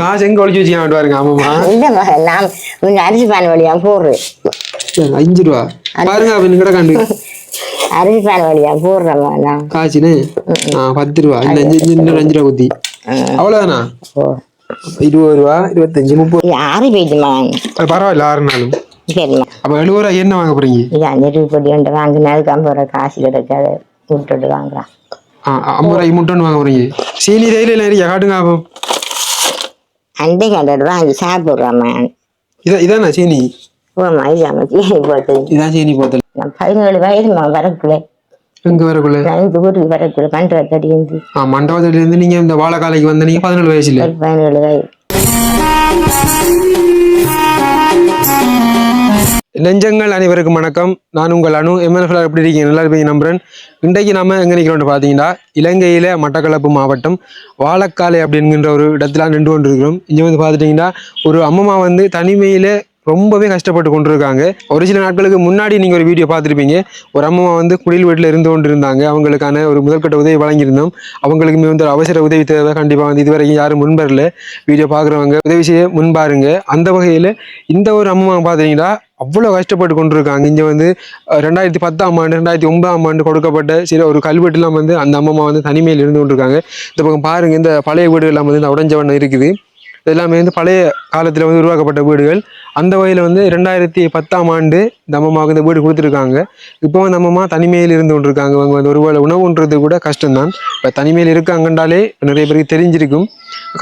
காசு எங்க ஒழிச்சு வச்சுக்காம பாருங்க ஆமாமா நான் கொஞ்சம் அரிசி பானை வழியா போடுறேன். அஞ்சு ரூபா. பாருங்க அப்ப நீங்க கண்டு. அரிசி பானை வழியா போடுறேம்மா காசுன்னு? பத்து ரூபா. இந்த அஞ்சு இன்னொரு அஞ்சு ரூபா குத்தி. அவ்வளவுதானா? இருபது ரூபா இருபத்தஞ்சு முப்பது. ஆறி போயிடுமா பரவாயில்ல ஆறு நாளும். சரிம்மா. அப்ப எழுபது ரூபா என்ன வாங்க போறீங்க? இது அஞ்சு பொடி ஒன்று வாங்கினதுக்கு ஐம்பது ரூபா காசு கிடைக்காது. விட்டுட்டு வாங்குறான். ஐம்பது ரூபாய்க்கு முட்டை வாங்க போறீங்க. சீனி ரயில் நிறைய காட்டுங்க அப்போ. அண்டை கண்டது வாங்கி சாப்பிட்றாம்மா இதா இதானா சீனி ஓமா இதாம்மா சீனி போட்டு இதான் சீனி போத்தல் நான் பதினேழு வயதுமா வரக்குள்ள எங்க வரக்குள்ள இந்த ஊருக்கு வரக்குள்ள பண்றதடி இருந்து ஆ மண்டபத்துல இருந்து நீங்க இந்த வாழைக்காலைக்கு வந்த நீங்க பதினேழு வயசுல பதினேழு வயது நெஞ்சங்கள் அனைவருக்கும் வணக்கம். நான் உங்கள் அணு எம்என்எஃப்ல எப்படி இருக்கீங்க? நல்லா இருப்பீங்க நம்புறேன் இன்றைக்கு நம்ம எங்கே நிற்கிறோம் பார்த்தீங்கன்னா இலங்கையில் மட்டக்களப்பு மாவட்டம் வாழக்காலை அப்படிங்கிற ஒரு இடத்துல நின்று கொண்டு இருக்கிறோம் இங்கே வந்து பார்த்துட்டிங்கன்னா ஒரு அம்மம்மா வந்து தனிமையில் ரொம்பவே கஷ்டப்பட்டு கொண்டிருக்காங்க. ஒரு சில நாட்களுக்கு முன்னாடி நீங்கள் ஒரு வீடியோ பார்த்துருப்பீங்க. ஒரு அம்மா வந்து குடில் வீட்டில் இருந்து கொண்டு இருந்தாங்க அவங்களுக்கான ஒரு முதற்கட்ட உதவி வழங்கியிருந்தோம். அவங்களுக்குமே வந்து ஒரு அவசர உதவி தேவை கண்டிப்பாக வந்து இதுவரைக்கும் யாரும் முன்பரில் வீடியோ பார்க்குறவங்க உதவி செய்ய முன்பாருங்க. அந்த வகையில் இந்த ஒரு அம்மா பார்த்தீங்கன்னா அவ்வளோ கஷ்டப்பட்டு கொண்டிருக்காங்க. இங்கே வந்து ரெண்டாயிரத்தி பத்தாம் ஆண்டு ரெண்டாயிரத்தி ஒன்பதாம் ஆண்டு கொடுக்கப்பட்ட சில ஒரு கல்வெட்டுலாம் வந்து அந்த அம்மா வந்து தனிமையில் இருந்து கொண்டிருக்காங்க. இந்த பக்கம் பாருங்க இந்த பழைய வீடுகள் வந்து இந்த உடஞ்ச இருக்குது. இதெல்லாமே வந்து பழைய காலத்தில் வந்து உருவாக்கப்பட்ட வீடுகள். அந்த வகையில் வந்து ரெண்டாயிரத்தி பத்தாம் ஆண்டு இந்த அம்மாவுக்கு இந்த வீடு கொடுத்துருக்காங்க. இப்போ வந்து அம்மம்மா தனிமையில் இருந்து கொண்டிருக்காங்க. அவங்க வந்து ஒருவேளை உணவுன்றது கூட கஷ்டம்தான். இப்போ தனிமையில் இருக்காங்கன்றாலே நிறைய பேருக்கு தெரிஞ்சிருக்கும்.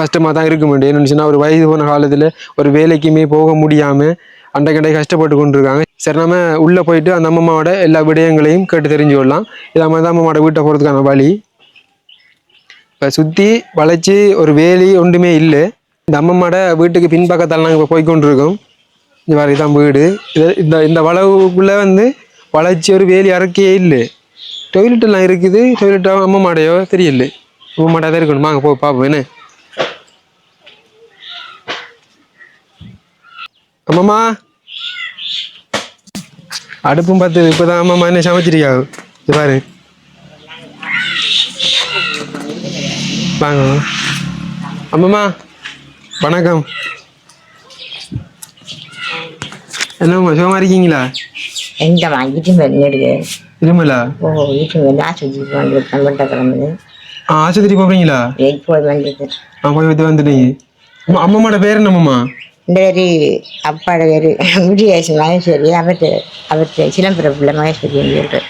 கஷ்டமாக தான் இருக்க முடியும் என்னன்னு சொன்னால் ஒரு வயது போன காலத்தில் ஒரு வேலைக்குமே போக முடியாமல் அண்டை கண்டை கஷ்டப்பட்டு கொண்டிருக்காங்க. சரி நம்ம உள்ளே போயிட்டு அந்த அம்மாவோட எல்லா விடயங்களையும் கேட்டு தெரிஞ்சு கொள்ளலாம். இது நம்ம தான் அம்மாவோட வீட்டை போகிறதுக்கான வழி. இப்போ சுற்றி வளைச்சி ஒரு வேலி ஒன்றுமே இல்லை. இந்த அம்மம்மாட வீட்டுக்கு பின்பக்கத்தால் நாங்கள் இப்போ போய்கொண்டிருக்கோம் இந்த மாதிரி தான் வீடு. இந்த இந்த வளவுக்குள்ளே வந்து வளைச்சி ஒரு வேலி அறக்கையே இல்லை. டொய்லெட் எல்லாம் இருக்குது. டொய்லெட் அம்மம்மாடையோ தெரியல. அம்மம்மாடா தான் இருக்கணும். வாங்க போ பார்ப்போம் என்ன? அம்மம்மா! அடுப்பும் பார்த்து இப்போதான் அம்மம்மா என்ன சமைச்சிருக்கா இது பாரு. வாங்க அம்மம்மா வணக்கம். என்னம்மா சுகமா இருக்கீங்களா? எங்க வாங்கிட்டு நெடுங்க இருமலா? ஓ வீட்டு வந்து பண்பட்ட கிளம்புது ஆ ஆஸ்பத்திரி போறீங்களா? எயிட் போய் வந்தது ஆ போய் வந்துட்டீங்க. அம்மா அம்மம்மாட பேர் என்னம்மா இந்த பேரு அப்பாட முடியாசு மகேஸ்வரி அவர்கிட்ட அவர்கிட்ட சிலம்பர பிள்ளை மகேஸ்வரி சொல்லிட்டு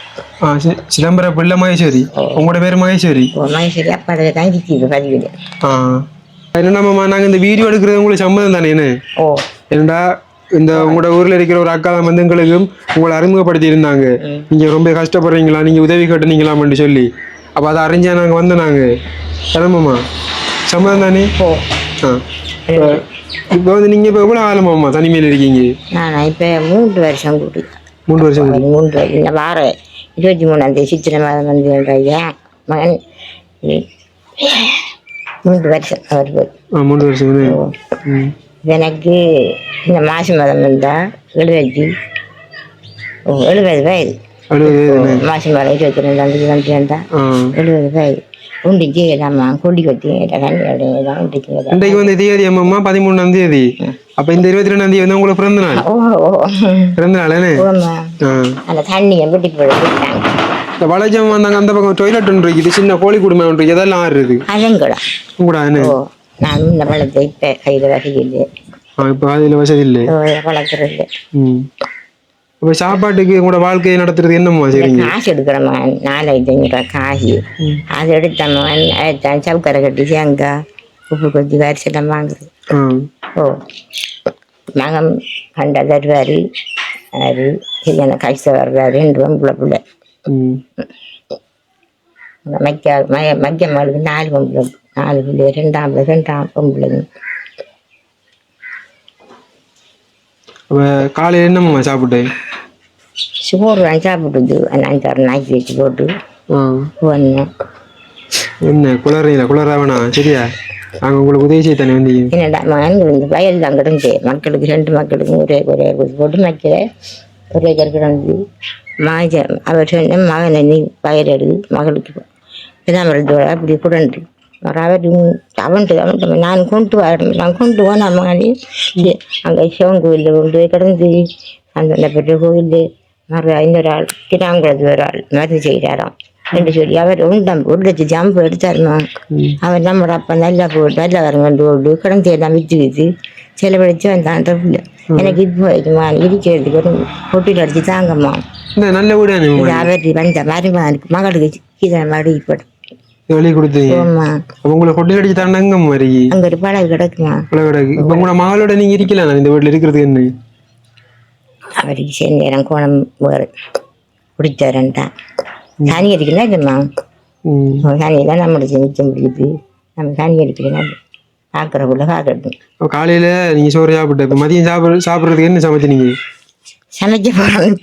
ஆ சி- சிதம்பர பிள்ளை மகேஸ்வரி. உங்களோட பேர் மகேஸ்வரி? மகேஸ்வரி அப்பாட பேர் தான் கித்தி பதிவு ஆ. என்னம்மா நாங்கள் இந்த வீடியோ எடுக்கிறது உங்களுக்கு சம்மதம் தானே என்ன? ஓ. என்னடா இந்த உங்களோட ஊர்ல இருக்கிற ஒரு அக்கா வந்து எங்களுக்கும் உங்களை அறிமுகப்படுத்தி இருந்தாங்க நீங்க ரொம்ப கஷ்டப்படுறீங்களா நீங்க உதவி கட்டுனீங்களாம்னு சொல்லி. அப்ப அதை அறிஞ்சா நாங்க வந்தோம் நாங்க. கிளம்புமா சம்மதம் தானே? ஓ. ஆ. இப்ப- வந்து நீங்க இப்ப எவ்வளவு ஆழமாம்மா தனிமையில் இருக்கீங்க? நான் இப்போ மூன்று வருஷம் கூட்டி மூன்று வருஷம் மூன்று இந்த வார இருபத்தி மூணாம் தேதி சித்திரை மாதம் வந்து ஐயா மகன் மூன்று வருஷம் அவர் போய். மூன்று வருஷம் எனக்கு இந்த மாசி மாதம் வந்தால் எழுபத்தி ஓ எழுபது வயது. மாசி மாதம் இருபத்தி ரெண்டாம் தேதி வந்து வந்தா ஆ. எழுபது வயது. உண்டிச்சு கொடி கொத்தி இன்றைக்கு வந்து தேதி அம்மம்மா பதிமூணாம் தேதி. அப்ப இந்த இருபத்தி ரெண்டாம் தேதி வந்து உங்களுக்கு பிறந்த நாள். பிறந்த நாள் அந்த தண்ணியை வீட்டுக்கு இந்த வளைஜம் வந்தாங்க அந்த பக்கம் டொய்லெட் ஒன்று இருக்குது சின்ன கோழி குடும்பம் ஒன்று இருக்குது எதெல்லாம் ஆறுது அதங்கூடம் கூட என்ன? ஓ நான் இந்த பழத்தை இப்போ கையில் இப்போ அதில் வசதி இல்லை வளர்க்குறது. ம். இப்போ சாப்பாட்டுக்கு உங்களோட வாழ்க்கையை நடத்துறது என்னம்மா சரிங்க காசு எடுக்கிறோம்மா நாலாயிரத்தி ஐநூறுரூவா காசு. அது எடுத்தான் சவுக்கரை கட்டி தேங்காய் உப்பு கொத்தி வரிசெல்லாம் வாங்குறது. ஓ. மகன் கண்ட தருவார் அது சரியான கஷ்டம் வர்றாரு ரெண்டு பொம்பளை பிள்ளை. ம். மைக்க மய மைக்க மாளுக்கு நாலு பொம்பளை நாலு பிள்ளை ரெண்டாம் பிள்ளை ரெண்டாம் பொம்பளைங்க. அப்போ காலையில் என்னம்மா சாப்பிட்டு? சோறு வாங்கி சாப்பிட்டுது அஞ்சாறு நாய்க்கு வச்சு போட்டு வந்தேன். என்ன குளறீங்களா குளர வேணாம் சரியா? நாங்கள் உங்களுக்கு உதவி செய்ய தானே வந்தீங்க. என்னடா மகன் இந்த வயல் தான் கிடந்து மக்களுக்கு ரெண்டு மக்களுக்கும் ஒரே ஒரே போட்டு வைக்கிற ஒரே கிடந்து மாஜ அவர் சொன்ன மகனை நீ பயிர் எடு. மகளுக்கு பிதாமரத்தோட அப்படி குடண்டு அவரும் அவன்ட்டு அவன்ட்டு நான் கொண்டு வரேன் நான் கொண்டு போனேன் மாதிரி அங்கே சிவன் கோயிலில் கொண்டு போய் கிடந்து அந்த பெற்ற கோயில் மறு இன்னொரு ஆள் கிராங்குளத்து ஒரு ஆள் மருந்து செய்கிறாராம் என்று சொல்லி அவர் உண்டம் லட்சம் ஜம்பு எடுத்தாருமா அவர் நம்ம அப்பா நல்லா போட்டு நல்லா வரங்கண்டு போட்டு கிடந்து எல்லாம் விற்று விற்று செலவழிச்சு வந்தான் பிள்ளை. எனக்கு இப்போ வைக்குமா இருக்கிறதுக்கு ஒரு பொட்டியில் அடிச்சு தாங்கம்மா. நல்ல வீடு இது அவர் வந்த மருமகனுக்கு மகளுக்கு இதை மடி வெளியே கொடுத்தீங்க உங்களை கொட்டையில் அடிச்சு தாண்டாங்க மாதிரி அங்க ஒரு பழகு கிடக்குமா? உள்ள கிடக்கு. இப்ப உங்களோட மகளோட நீங்க இருக்கலாம் இந்த வீட்டுல இருக்கிறது என்ன? அவருக்கு சரி நேரம் கோணம் வேறு. பிடிச்சாரன்ட்டா தனி அடிக்கல இதுமா ம். தனியெல்லாம் நம்மளுக்கு மிச்சம் பிடிக்குது நம்ம தனி அடிக்கலாம் பார்க்குறக்குள்ள அப்ப காலையில நீங்க சோறு சாப்பிட்டு இப்ப மதியம் சாப்பிட சாப்பிடுறதுக்கு என்ன சமைச்சீங்க சமைக்க போகிறோம்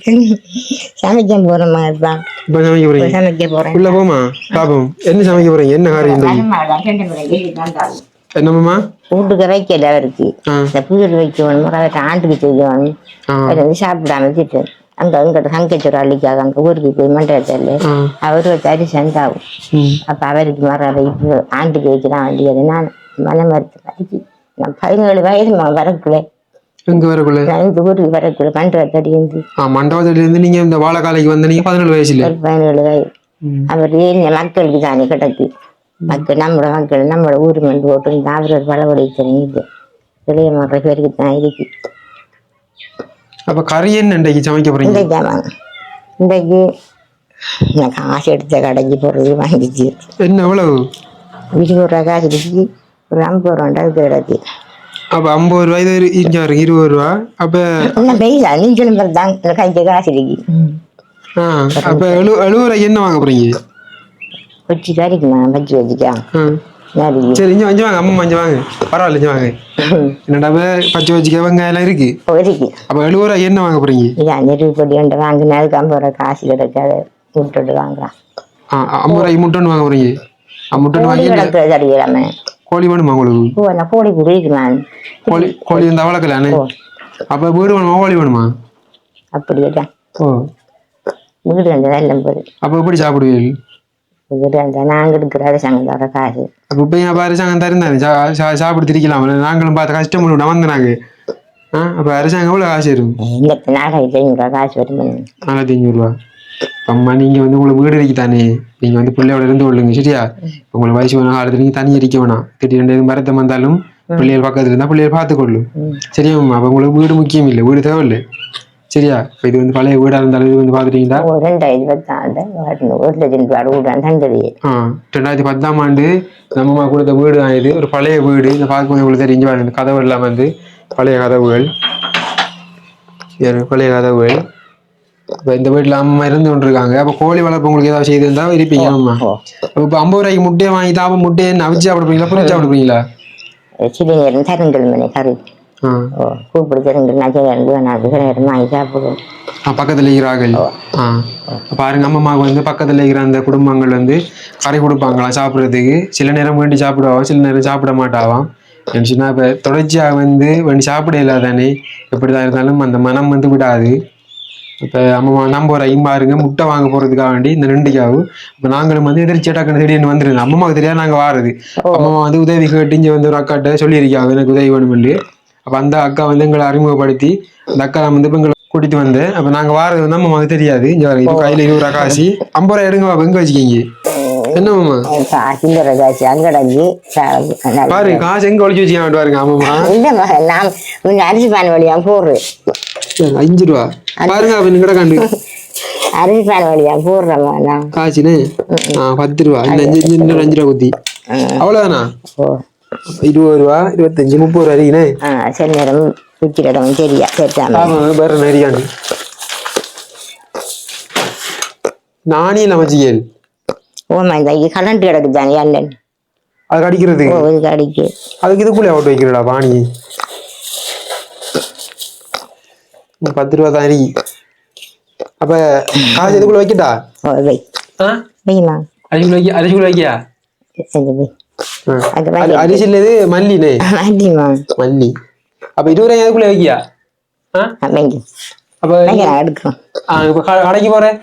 சமைக்க போகிற மாதிரி தான் இப்ப சமைக்க போறீங்க? சமைக்க போகிறேன் உள்ள போமா பாப்போம். என்ன சமைக்க போறீங்க? என்ன காரியம்? என்னம்மா வீட்டுக்கு வைக்கல அவருக்கு. இந்த புதிர் வைக்கணும் அவர்கிட்ட ஆண்டுக்கு செய்யணும். ஆ. அவர் வந்து சாப்பிடாம வச்சுட்டு அங்கே அங்கிட்ட சங்கச்சோறு அள்ளிக்காக அங்கே ஊருக்கு போய் மண்டலத்தில் அவர் ஒரு தரி சென்றாகும் ம். அப்போ அவருக்கு மர இப்போ ஆண்டுக்கு வைக்கலாம் வேண்டியது நான் மன மருத்து படிச்சு நான் பதினேழு வயது வரக்குள்ள. எங்க வரக்குள்ள? ஊருக்கு வரக்குள்ள மண்டபத்தடி இருந்து ஆ மண்டபத்துல இருந்து நீங்க இந்த வாழைக்காலைக்கு வந்த நீங்க பதினேழு வயசுல? பதினேழு வயது. அவர் ஏன் மக்களுக்கு தானே கிடக்கு. மக்கள் நம்மளோட மக்கள் நம்மளோட ஊர் மண்டு ஓட்டு அவர் ஒரு பலவடை தெரியுது இளைய மக்கள் பேருக்கு தான் இருக்கு. அப்ப கறி என்ன இன்றைக்கு சமைக்க போறீங்க? இன்றைக்கு நான் காசு எடுத்த கடைக்கு போகிறது வாங்கிச்சு. என்ன எவ்வளவு? இருபது ரூபா காசு இருக்கு ஒரு ஐம்பது ரூபாண்டா கிடக்கு. அப்ப ஐம்பது ரூபாய் இது இங்க வரும் இருபது ரூபா. அப்ப இன்னும் பைசா நீங்களும் தான் கைக்கு காசு இருக்கு. ஆ அப்ப எழு எழுபது ரூபாய்க்கு என்ன வாங்க போறீங்க? வச்சு கறிக்கு நான் வச்சு வச்சுக்கலாம் ஆ. நிறைய சரி இங்க இங்க வாங்க அம்மா இங்க வாங்க. பரவாயில்ல இங்க வாங்க. என்னடா பச்சை வச்சுக்க வெங்காயம் இருக்கு. இருக்கு. அப்ப எழுபது ரூபாய் என்ன வாங்க போறீங்க? இதான் நெருப்படி ஒன்று வாங்கினா அதுக்கு ஐம்பது ரூபா காசு கிடைக்காது. விட்டுட்டு வாங்கலாம் ஆ ஐம்பது ரூபாய்க்கு முட்டை வாங்க போறீங்க. ஆ, முட்டை கோழி வாங்கி கோழி வேணுமா உங்களுக்கு ஓ நான் கோழி குடிக்குமான் கோழி கோழி இருந்தா வளர்க்கலானே அப்ப வீடு வேணுமா கோழி வேணுமா அப்படியே ஓ வீடு அந்த நல்ல போது அப்ப எப்படி வீடு அந்த நாங்கள் எடுக்கிற அரசாங்கத்தோட காசு அப்ப இப்ப என் அரசாங்கம் சா- சாப்பிட்டு திரிக்கலாம் நாங்களும் பார்த்து கஷ்டப்பட்டு வந்து நாங்க ஆ அப்ப அரசாங்கம் எவ்வளவு காசு இருக்கும் இந்த நாளைக்கு ஐநூறுரூவா காசு வருமானு நாலாயிரத்தி ஐநூறு ரூபா அம்மா நீங்க வந்து உங்களுக்கு வீடு இருக்கு தானே? நீங்க வந்து பிள்ளையோட இருந்து கொள்ளுங்க சரியா? உங்களுக்கு வயசு வேணும் காலத்துல நீங்க தனி அடிக்க வேணாம். திடீர்னு எதுவும் மரத்தம் வந்தாலும் பிள்ளைகள் பக்கத்துல இருந்தா பிள்ளைகள் பார்த்து கொள்ளும். சரியா அம்மா? அப்ப உங்களுக்கு வீடு முக்கியம் இல்லை வீடு தேவையில்லை. சரியா? இப்ப இது வந்து பழைய வீடா இருந்தாலும் இது வந்து பாத்துட்டீங்களா ரெண்டாயிரத்தி பத்தாண்டு வரணும். ஒரு லட்சம் ரூபாய் வீடு தந்தது ஆ ரெண்டாயிரத்தி பத்தாம் ஆண்டு நம்ம கொடுத்த வீடு தான் இது. ஒரு பழைய வீடு. இந்த பார்க்கும்போது உங்களுக்கு தெரிஞ்சு பாருங்க இந்த கதவு எல்லாம் வந்து பழைய கதவுகள். பழைய கதவுகள். இப்போ இந்த வீட்டில் அம்மா இருந்து கொண்டு இருக்காங்க அப்போ கோழி வளர்ப்பு உங்களுக்கு ஏதாவது செய்திருந்தா இருப்பீங்க அம்மா. இப்போ ஐம்பது ரூபாய்க்கு முட்டையை வாங்கி தான் முட்டையை அவிச்சு சாப்பிடுப்பீங்களா புரிச்சு சாப்பிடுப்பீங்களா சில நேரம் தருங்கல் மணி கறி கூப்பிடு தருங்கல் நான் செய்யறது நான் நேரம் வாங்கி சாப்பிடுவோம் பக்கத்துல இருக்கிறார்கள். பாருங்க அம்மாவுக்கு வந்து பக்கத்துல இருக்கிற அந்த குடும்பங்கள் வந்து கறி கொடுப்பாங்களாம் சாப்பிட்றதுக்கு? சில நேரம் வேண்டி சாப்பிடுவான் சில நேரம் சாப்பிட மாட்டாவாம் சொன்னா இப்போ தொடர்ச்சியாக வந்து வேண்டி சாப்பிட இல்லாதானே? எப்படிதான் இருந்தாலும் அந்த மனம் வந்து விடாது. இப்போ அம்மா நம்ம ஒரு பாருங்க முட்டை வாங்க போறதுக்காக வேண்டி இந்த ரெண்டுக்காவு இப்போ நாங்களும் வந்து எதிர்ச்சி டக்குன்னு திடீர்னு வந்துருந்தோம் அம்மாவுக்கு தெரியாது நாங்கள் வாரது. அம்மா வந்து உதவி கேட்டு இங்கே வந்து ஒரு அக்காட்ட சொல்லியிருக்காங்க எனக்கு உதவி வேணும்னு. அப்போ அந்த அக்கா வந்து எங்களை அறிமுகப்படுத்தி அந்த அக்கா வந்து இப்போ எங்களை கூட்டிட்டு வந்தேன் அப்போ நாங்கள் வாரது வந்து அம்மாவுக்கு தெரியாது. இங்கே கையில் இருபது ரூபா காசி ஐம்பது ரூபா எடுங்க எங்க வச்சுக்கிங்க? என்னம்மா? சில்லறை காசு பாருங்க எங்க ஒழிச்சு பாருங்க இல்லைம்மா நான் கொஞ்சம் அரிசி பான் வழியாக போடுறேன் சரி, அஞ்சு ரூபா. பாருங்க அப்ப நீங்க கண்டு அரிசி பான் வழியாக போடுறேம்மா நான். காசுன்னு? பத்து ரூபா. அஞ்சு இன்னொரு அஞ்சு ரூபா குத்தி. அவ்வளோதானா ஓ. இருபது ரூபா இருபத்தஞ்சு முப்பது ரூபா இருக்குண்ணே ஆ சில நேரம் விற்கிற இடம் சரியா ஆமாம் வேற நிறையாண்டு நாணயம் அமைச்சிக்கல் ஓமா இந்த இது கலண்டு கிடக்கு தானே அண்ணன். அது அடிக்கிறது ஓ இது கடிக்கு. அதுக்கு இதுக்குள்ளே அவுட் வைக்கிறடா பாணி. இந்த பத்து ரூபா தான். இருக்கு அப்ப காசு இதுக்குள்ள வைக்கட்டா? ஓ வை. ஆ? வைமா. அரிசிக்குள்ள வைக்க அரிசிக்குள்ள வைக்கியா? வை. அரிசி இல்லது மல்லினே வாங்கிமா மல்லி அப்ப இருபது அதுக்குள்ள வைக்கியா? அப்ப கடைக்கு போறேன்.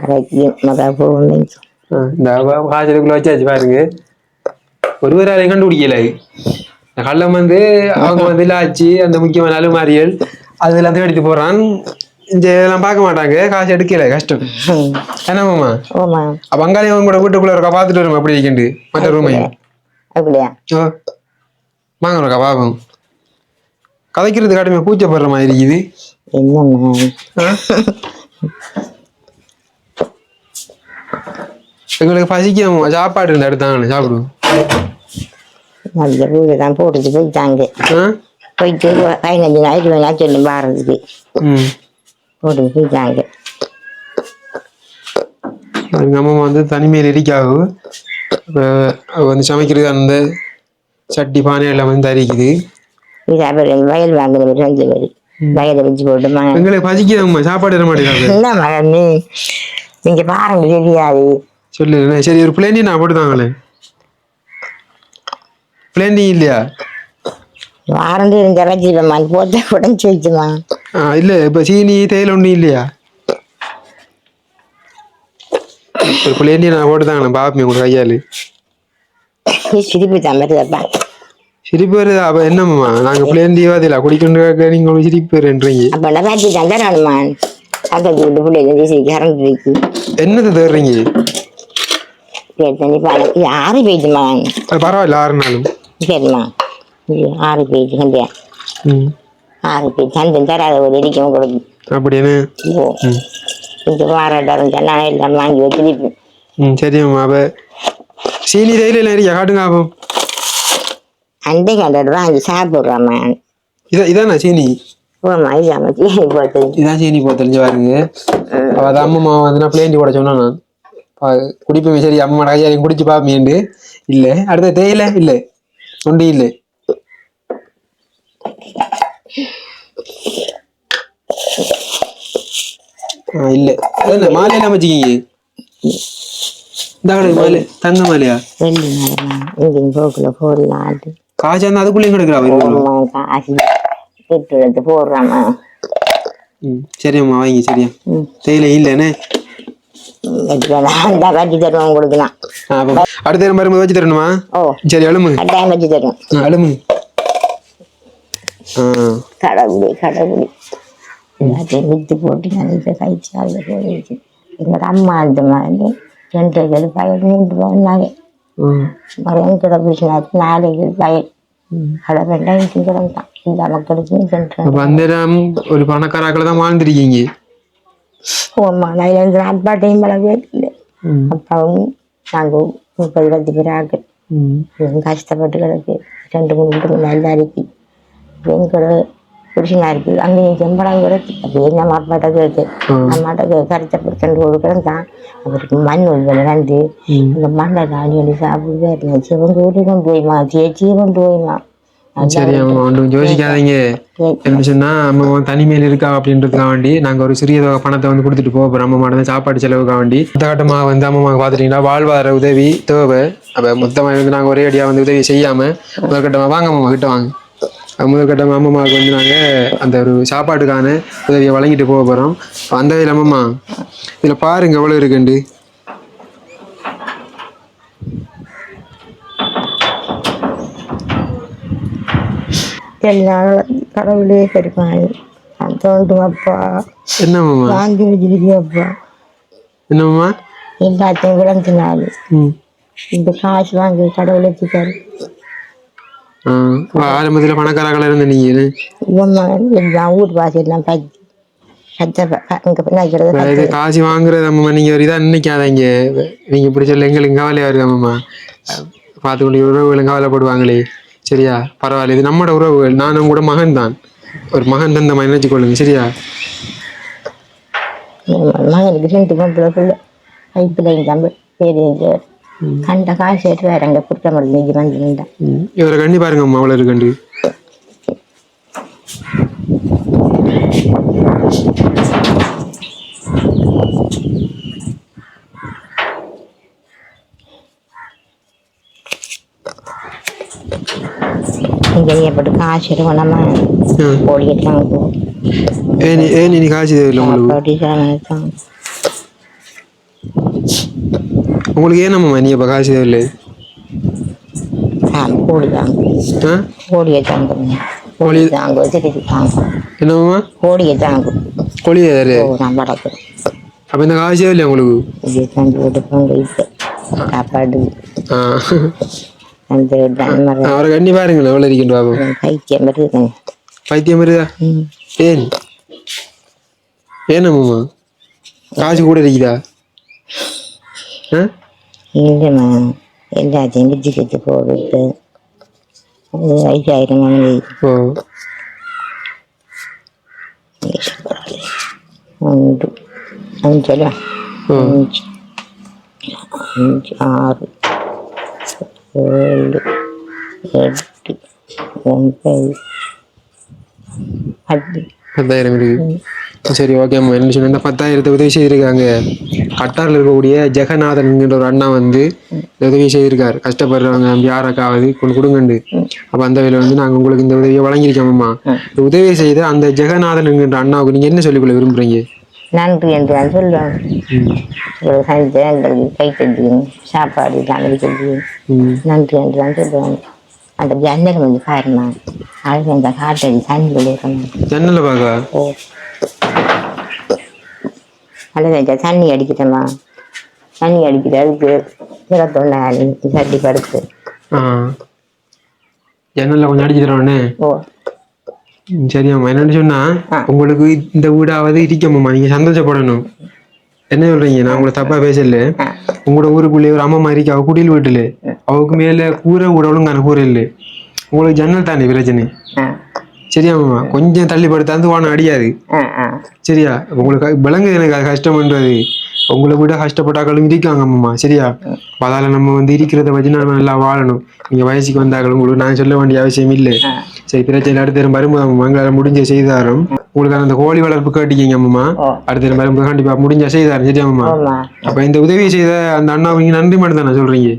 அரைக்கு மகா போகும் ஆ, இந்த இதுக்குள்ள வச்சாச்சு பாருங்க ஒருவராலையும் கண்டுபிடிக்கல இந்த கள்ளம் வந்து அவங்க வந்து லாச்சி அந்த முக்கியமான அலுமாரியல் அது எல்லாத்தையும் எடுத்து போறான் இந்த இதெல்லாம் பார்க்க மாட்டாங்க காசு எடுக்கல கஷ்டம் என்னமாமா ஓமா அப்ப அவங்க கூட வீட்டுக்குள்ள இருக்கா பார்த்துட்டு வருமா அப்படி இருக்கண்டு மற்ற ரூமையும் வாங்க இருக்கா பாப்போம் கதைக்கிறது காட்டுமே கூச்சப்படுற மாதிரி இருக்குது என்னம்மா ஆ? எங்களுக்கு பசிக்கும். சாப்பாடு இருந்தா எடுத்தாங்களே சாப்பிடுவோம் நல்ல வீடு தான் போட்டுட்டு போயிட்டாங்க? போயிட்டு பதினஞ்சு நாள் இருபது நாள் சொல்லி வாரதுக்கு ம். போட்டுட்டு போயிட்டாங்க. எங்கள் அம்மா வந்து தனிமையில் அவ வந்து சமைக்கிறது அந்த சட்டி பானை எல்லாம் வந்து தரிக்குது. வயல் வாங்கின ரெண்டு பேர் வயலை. வச்சு போட்டுமா எங்களுக்கு பசிக்குதம்மா சாப்பாடு தர மாட்டேங்காது என்ன மகன் நீ நீங்க பாருங்க தெரியாது. சொல்லு. சரி ஒரு பிளேனி நான் போட்டுதாங்களே பிளேனி இல்லையா? வாரண்டு இருந்த வச்சுப்பம்மா போட்டு உடஞ்சி வச்சுமா இல்லை இப்போ சீனி தேயிலை ஒன்றும் இல்லையா? ஒரு பிளேனி நான் போட்டுதாங்களே பாப்பேன் உங்க கையால் சிரிப்பு தான் வருதப்பா சிரிப்பு வருதா? அப்போ என்னம்மா? நாங்கள் பிளேன் தீவாதில்ல குடிக்கொண்டு நீங்கள் சிரிப்பு வருன்றீங்க அப்ப தான் தரணுமா பக்கத்து வீட்டு பிள்ளைங்க சரி கரண்ட் இருக்கு. என்னத்தை தேடுறீங்க? பாரு இது ஆறு அது பரவாயில்ல ஆறு நாளும். சரிம்மா. ஆறு கண்டியா ம். ஆறு போயிடுச்சு அந்த தராத ஒரு இடிக்கவும் கொடுக்கும் அப்படின்னு ஓ. இந்த தரம் நான் எல்லாம் வாங்கி வச்சிருப்பேன் ம் சரிம்மா அப்போ சீனி தேயிலை இல்லை காட்டுங்க ஆகும் அந்த கண்டோட வாங்கி சாப்பிட்றாம்மா. இதா இதாண்ணா சீனி? ஓமா இதாம்மா சீனி போட்டு. இதான் சீனி போ தெரிஞ்சு பாருங்க. அவ அது அம்மா வந்து நான் பிளேண்டி கூட சொன்னேன் நான். குடிப்பேன் சரி அம்மா கையாலையும் குடிச்சு பாப்பேன்ண்டு இல்லை. அடுத்த தேயிலை இல்லை. ஒண்டி இல்லை. இல்லை. என்ன மாலையெல்லாம் வச்சுக்கிங்க. இந்த கடை மாலை. தங்க மாலையா? வெள்ளி போக்குல போடலாம் காசு அந்த அதுக்குள்ளேயும் கிடக்குறா காசு. பெட்ரோலத்து போடுறாம்மா ம் சரிம்மா வாங்கி சரியா. தேயிலை இல்லைண்ணே வச்சுக்கலாம் அந்த கட்டி கொடுக்கலாம் ஆ, அப்ப அடுத்த நேரம் வரும்போது வச்சு தரணுமா? ஓ. சரி அழுமு கட்டாயம் வச்சு தருவோம் ஆ, அழுமு கடவுளி கடவுளி. எல்லாத்தையும் வித்து போட்டு கைச்சால போயிடுச்சு எங்களோட அம்மா அந்த மாதிரி ரெண்டு பயிர் மூன்று போனாங்க மரம் கிட பிடிச்சினாச்சு நாளைக்கு பயிர். கடை ரெண்டாயிரத்தி கிடந்தான் இந்த மக்களுக்கு ஒரு பணக்காராக்கள் தான் வாழ்ந்துருக்கீங்க. போம்மா நான் எங்கள் அப்பாட்டையும் பல கேட்கல அப்பாவும் நாங்கள் முப்பது பத்து பேர் ஆக்கள் கஷ்டப்பட்டு கிடக்கு. ரெண்டு மூணு வீட்டுக்கு நல்லா இருக்கு. எங்களோட புருஷனா இருக்கு. அங்கேயும் செம்படம் கிடக்கு அப்படியே நம்ம அப்பாட்ட கேட்டு அம்மாட்ட கே- கரைச்ச பிடிச்சண்டு ஒரு கிடந்தான். அவருக்கு மண் ஒரு நண்டு இந்த மண்ணை தாண்டி வந்து சாப்பிடுவாரு. சிவன் கொண்டு போய்மா. கொண்டு போய்மா. சரி அம்மா ஒன்றும் யோசிக்காதீங்க. என்ன சொன்னா வந்து தனிமையில் இருக்கா அப்படின்றதுக்காக வேண்டி நாங்க ஒரு சிறிய பணத்தை வந்து கொடுத்துட்டு போக போறோம். அம்மா மட்டும் சாப்பாடு செலவுக்காக வேண்டி. அடுத்த கட்டமா வந்து அம்மா பாத்துட்டீங்கன்னா வாழ்வாதார உதவி தேவை. அப்ப மொத்தமா வந்து நாங்க ஒரே அடியா வந்து உதவி செய்யாம முதற்கட்டமா வாங்க அம்மா கிட்ட வாங்க. முதற்கட்டமா அம்மாவுக்கு வந்து நாங்க அந்த ஒரு சாப்பாட்டுக்கான உதவியை வழங்கிட்டு போக போறோம். அந்த வகையில் அம்மா இதுல பாருங்க எவ்வளவு இருக்குண்டு எல்லாம் கடவுளே பெருமாள். தோண்டும் அப்பா. என்னம்மா வாங்கி வச்சிருக்கு அப்பா. என்னம்மா எல்லாத்தையும் விளங்கினாரு ம். இந்த காசு வாங்கி கடவுளை வச்சுக்காரு ஆரம்பத்தில் பணக்காரர்களாக இருந்த நீங்க இவன் மகன் எல்லாம் ஊர் வாசல்லாம் பச்சு பச்சை. காசு வாங்குறது அம்மா நீங்க ஒரு இதா நினைக்காதீங்க. நீங்க இப்படி சொல்ல எங்களுக்கு கவலையா இருக்கு அம்மா பார்த்துக்கொண்டு உறவுகளும் கவலைப்படுவாங்களே. சரியா? பரவாயில்ல இது நம்மட உறவுகள். நானும் கூட மகன் தான். ஒரு மகன் தந்த மாதிரி நினைச்சுக்கொள்ளுங்க சரியா? மகனுக்கு ரெண்டு பொம்பளை பிள்ளை கைப்பிள்ளைங்க தம்பி. பெரிய கண்ட காசு எடுத்து வேற அங்கே குற்ற மருந்து வந்து நின்றேன் ம். இவரை கண்ணி பாருங்க அம்மா அவ்வளோ இருக்கண்டு ஏற்பட்டு காசு எடுக்கும் நம்ம எடுத்தாங்க ஏன் ஏன் நீ காசு தேவையில்லை உங்களுக்கு? உங்களுக்கு ஏன் அம்மா நீ இப்போ காசு தேவையில்லை கோழி தாங்கும் ஆ? கோழியை தாங்கும் கோழி என்னம்மா? கோழியை நான் வளர்க்குறேன் அப்போ இந்த காசே இல்லையா உங்களுக்கு? சாப்பாடு. அந்த அவரை கண்ணி பாருங்களேன் எவ்வளோ இருக்கின்ற பாபு பைத்தியம் இருக்குங்க பைத்தியம் ம் ஏன் ஏனம்மா காசு கூட இருக்குதா ஆ இல்லைம்மா எல்லாத்தையும் வித்து போட்டு ஐயாயிரம் வாங்கி ஓ ஒன்று அஞ்சலா அஞ்சு ஆறு ஏழு எட்டு ஒன்பது பத்து. பத்தாயிரம் இருக்கு. சரி ஓகேம்மா என்ன சொன்ன பத்தாயிரத்தை உதவி செய்திருக்காங்க. கட்டாரில் இருக்கக்கூடிய ஜெகநாதன்ங்கிற ஒரு அண்ணா வந்து உதவி செய்திருக்காரு. கஷ்டப்படுறவங்க யாருக்காவது கொண்டு கொடுங்கண்டு. அப்போ அந்த வேலை வந்து நாங்கள் உங்களுக்கு இந்த உதவியை வழங்கியிருக்கோம்மா உதவி செய்த அந்த ஜெகநாதன்ங்கிற அண்ணாவுக்கு நீங்கள் என்ன சொல்லிக்கொள்ள விரும்புறீங்க? நன்றி என்று நான் சொல்லுவேன் ஒரு சனித்த எங்களுக்கு கை கட்டியும் சாப்பாடு கட்டியும். ம். நன்றி என்று தான் சொல்லுவேன் அந்த ஜன்னல் வந்து பாருமா. அழகு அந்த காட்டடி தண்ணிக்குள்ளே இருக்கணும். ஜன்னலை பார்க்கா ஓ. அல்லது தண்ணி அடிக்கிட்டோமா? தண்ணி அடிக்கிட்டு அதுக்கு சிறப்பு சட்டி படுத்து. ஜன்னலில் கொஞ்சம் அடிச்சு தரோன்னே ஓ. ம், சரியாம்மா என்னன்னு சொன்னா. உங்களுக்கு இந்த வீடாவது இருக்கம்மா நீங்க சந்தோஷப்படணும். என்ன சொல்றீங்க? நான் உங்களை தப்பா பேசல. உங்களோட ஊருக்குள்ளே ஒரு அம்மா மாதிரி அவ குடியில் வீட்டுல. அவருக்கு மேல கூரை விடவளும் கூரை இல்லை. உங்களுக்கு ஜன்னல் தானே பிரச்சனை? சரியாம்மா கொஞ்சம் தள்ளி படுத்தாந்து வானம் அடியாது. சரியா? உங்களுக்கு விலங்கு எனக்கு அது கஷ்டம்ன்றது. உங்களை விட கஷ்டப்பட்டாக்களும் இருக்காங்க அம்மா சரியா? அதால நம்ம வந்து இருக்கிறத வச்சு நம்ம நல்லா வாழணும். நீங்க வயசுக்கு வந்தாக்களும் உங்களுக்கு நான் சொல்ல வேண்டிய அவசியம் இல்லை. சரி பிரச்சனை அடுத்த வரும்போது எங்களால் முடிஞ்ச செய்தாரும் உங்களுக்கு அந்த கோழி வளர்ப்பு கேட்டீங்க அம்மா அடுத்த வரும்போது கண்டிப்பா முடிஞ்ச செய்தாரு சரியா அம்மா அப்ப இந்த உதவி செய்த அந்த அண்ணாவுக்கு நீங்க நன்றி மட்டும் தானே சொல்றீங்க?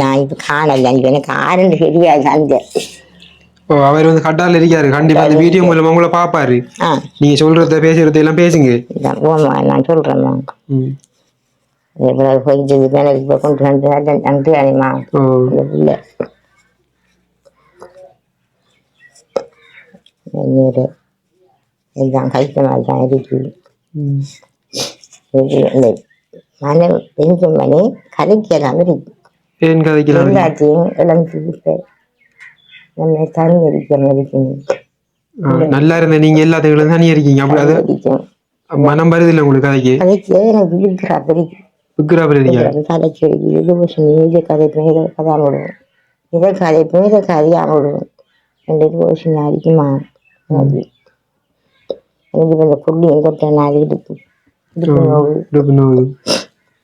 நான் இப்போ காணல. எனக்கு ஆரண்டு தெரியாது அந்த ஓ அவர் வந்து கட்டால இருக்காரு. கண்டிப்பா அந்த வீடியோ மூலமா உங்களை பாப்பாரு நீங்க சொல்றத பேசுறத எல்லாம் பேசுங்க. ஓமா நான் ம். இவ்வளவு இப்போ கொண்டு வந்து நன்றி அனிமா பிள்ளை. நீர் எல்லாம் கஷ்டமாக தான் இருக்குது ம். இது இல்லை மன பெஞ்ச மணி கதைக்கலாம் இருக்கு ஏன் கதைக்கலாம் எல்லாத்தையும் இழந்து விட்டு நம்ம தனி அடிக்கிற இருக்கணும் ஆ, நல்லா இருந்த நீங்க எல்லாத்தையும் தனியா இருக்கீங்க. அப்படி அது மனம் வருது இல்லை உங்களுக்கு கதைக்கு? கதைக்கு? எனக்கு இருக்கிற பிரிக்கு விக்கிரா இருக்கீங்க? கதைக்கு இது இதை கதைப்பேன் இதை கதை விடுவோம் இதை கதைப்பேன் இதை கதையாக விடுவோம் ரெண்டு வருஷம் அடிக்குமா? எனக்கு இப்போ இந்த புள்ளி எங்கிட்ட நான் இடுப்பு இடுப்பு நோவு. இடுப்பு நோவு.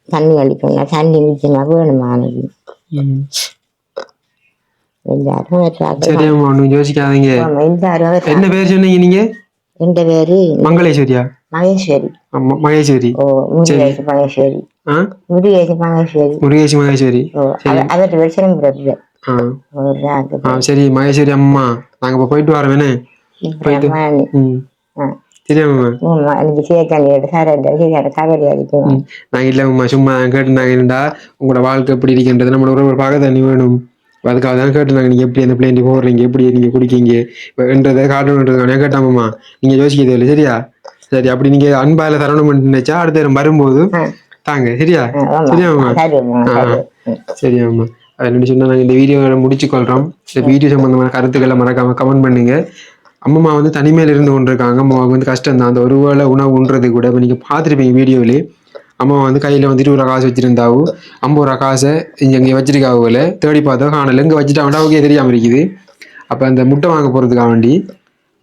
தண்ணி அடிக்கணும் தண்ணி நிச்சயமா வேணுமா? எனக்கு ம். எல்லாரும் வச்சாங்க சரியாம்மா ஒன்றும் யோசிக்காதீங்க. என்ன பேர் சொன்னீங்க நீங்க? எந்த பேரு? மங்களேஸ்வரியா? மகேஸ்வரி. மகேஸ்வரி. ஓ முருகேசு மகேஸ்வரி. ஆ? முருகேசு மகேஸ்வரி. முருகேஷ் மகேஸ்வரி. அவர்கிட்ட பிரச்சனை பிறப்பு சரி மகேஸ்வரி அம்மா. நாங்க இப்போ போயிட்டு வரோம் கபடி அடிக்கணும் நாங்கள் இல்லைம்மா சும்மா கேட்டுனாங்கடா உங்களோட வாழ்க்கை எப்படி இருக்கின்றது நம்மளோட ஒரு பார்க்க தண்ணி வேணும். அதுக்காக தான் கேட்டுனாங்க நீங்கள் எப்படி அந்த பிளேண்டி போடுறீங்க எப்படி நீங்கள் குடிக்கீங்க? என்றதை காட்டணுன்றதுக்கான கேட்டாமம்மா நீங்கள் யோசிக்கிறது இல்லை சரியா? சரி அப்படி நீங்கள் அன்பால தரணும்னு நினைச்சா அடுத்த தரம் வரும்போது. தாங்க சரியா? சரியாம்மா. சரியாம்மா. அது சொன்னா நாங்கள் இந்த வீடியோவை முடிச்சுக்கொள்கிறோம் இந்த வீடியோ சம்பந்தமான கருத்துக்களை மறக்காம கமெண்ட் பண்ணுங்க. அம்மா வந்து தனிமையில் இருந்து கொண்டிருக்காங்க. அம்மாவுக்கு வந்து கஷ்டம் தான் அந்த ஒரு வேளை உணவு உண்றது கூட இப்போ நீங்கள் பார்த்துருப்பீங்க வீடியோவிலே அம்மா வந்து கையில் வந்து இருபது ரூபா காசு வச்சிருந்தாவு. ஐம்பது ரூபா காசை இங்கே இங்கே வச்சிருக்காவுல தேடி பார்த்தா காணல. எங்கே வச்சுட்டாங்கடா அவங்களுக்கே தெரியாமல் இருக்குது. அப்போ அந்த முட்டை வாங்க போகிறதுக்காக வேண்டி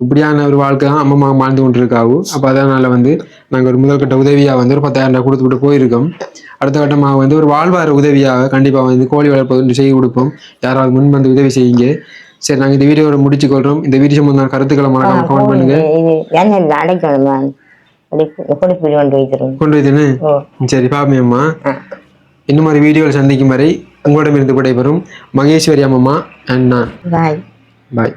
இப்படியான ஒரு வாழ்க்கை தான் அம்மா வாழ்ந்து கொண்டிருக்காவு. அப்போ அதனால வந்து நாங்கள் ஒரு முதல்கட்ட உதவியாக வந்து ஒரு பத்தாயிரம் ரூபாய் கொடுத்துட்டு போயிருக்கோம். அடுத்த கட்டமாக வந்து ஒரு வாழ்வார உதவியாக கண்டிப்பாக வந்து கோழி வளர்ப்பு வந்து செய்து கொடுப்போம். யாராவது முன் வந்து உதவி செய்யுங்க. சரி நாங்கள் இந்த வீடியோவை முடிச்சுக்கொள்கிறோம் இந்த வீடியோ சம்பந்தமான கருத்துக்களை மறக்காம கமெண்ட் பண்ணுங்க. கொண்டு கொண்டு ஓ. சரி பாப்பேம்மா ஆ இன்னும் மாதிரி வீடியோவில் சந்திக்கும் வரை உங்களிடமிருந்து விடைபெறும் மகேஸ்வரி அம்மம்மா அண்ணா. பாய் பாய்